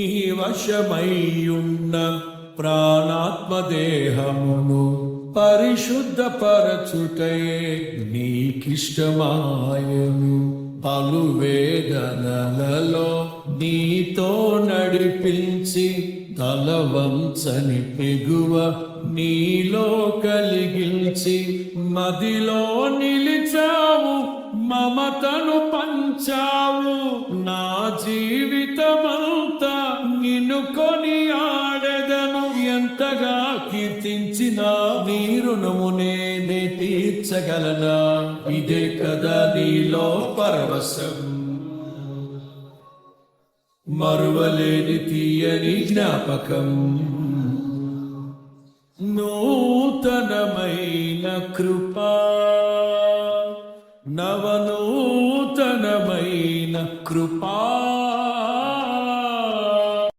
వశమయ్యున్న ప్రాణాత్మదేహమును పరిశుద్ధపరచుటయే నీకిష్టమాయను. పలు వేదనలలో నీతో నడిపించి తలవంచని పెగువ నీలో కలిగించి మదిలో నిలిచావు మమతను పంచావు. నా జీవితమా కొని ఆడెదను ఎంతగా కీర్తించిన నీ రుణము నేనే తీర్చగలనా? ఇదే కదా నీలో పరవశం. మరువలేని తీయని జ్ఞాపకం. నూతనమైన కృపా. నవనూతనమైన కృపా.